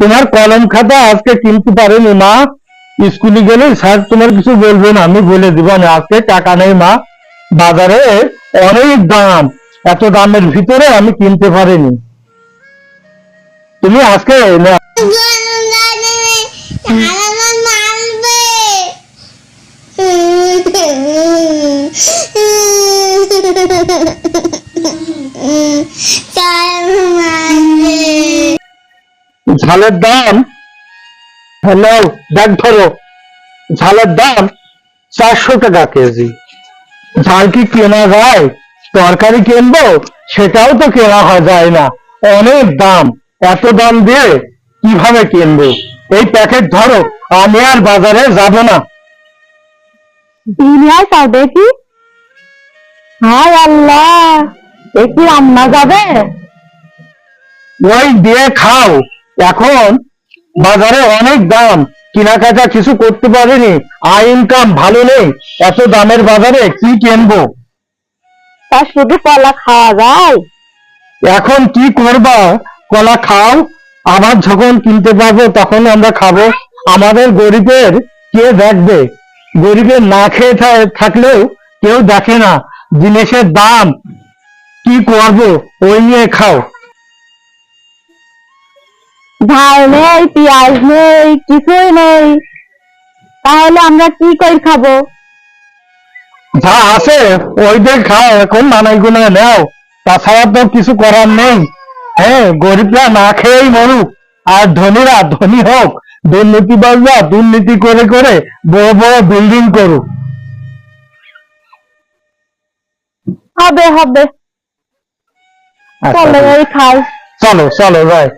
তোমার কলম খাতা আজকে কিনতে পারেনি মা। স্কুলে গেলে স্যার তোমার কিছু বলবে না আমি বলে দিব না। আজকে টাকা নেই মা। বাজারে অনেক দাম। এত দামের ভিতরে আমি কিনতে পারিনি। তুমি আজকে না- ঝালের দাম, হ্যালো দেখ ধরো। ঝালের দাম চারশো টাকা কেজি। ঝাল কি কেনা যায়? তরকারি কিনবো? সেটাও তো কেনা যায় না। অনেক দাম। এত দাম দিয়ে কীভাবে কিনবো? এই প্যাকেট ধরো, আমি আর বাজারে যাব না। দিন চাও দেখি হায় আল্লাহ! দেখি রান্না যাবে? ওই দিয়ে খাও। এখন বাজারে অনেক দাম। কেনাকাটা কিছু করতে পারিনি। আয় ইনকাম ভালো নেই। এত দামের বাজারে কি কিনবো? তা শুধু কলা খাওয়া যায়। এখন কি করবা? কলা খাও। আবার যখন কিনতে পারব তখন আমরা খাব। আমাদের গরিবের কে দেখবে? গরিবের না খেয়ে থাকলেও কেউ দেখে না। জিনিসের দাম কি করব? ওই নিয়ে খাও। ঝাল নেই পেঁয়াজ নেই কিছুই নেই। তাহলে আমরা কি করে খাব? যা আছে ওই দিয়ে খাও এখন নানাই গুলো নেও। তাছাড়া তো কিছু করার নেই। হ্যাঁ গরিবরা না খেয়েই মরুক। আর ধনীরা ধনী হোক দুর্নীতিবাজরা দুর্নীতি করে করে বড় বড় বিল্ডিং করুক। হবে হবে। 上楼，一开。上楼，上楼在。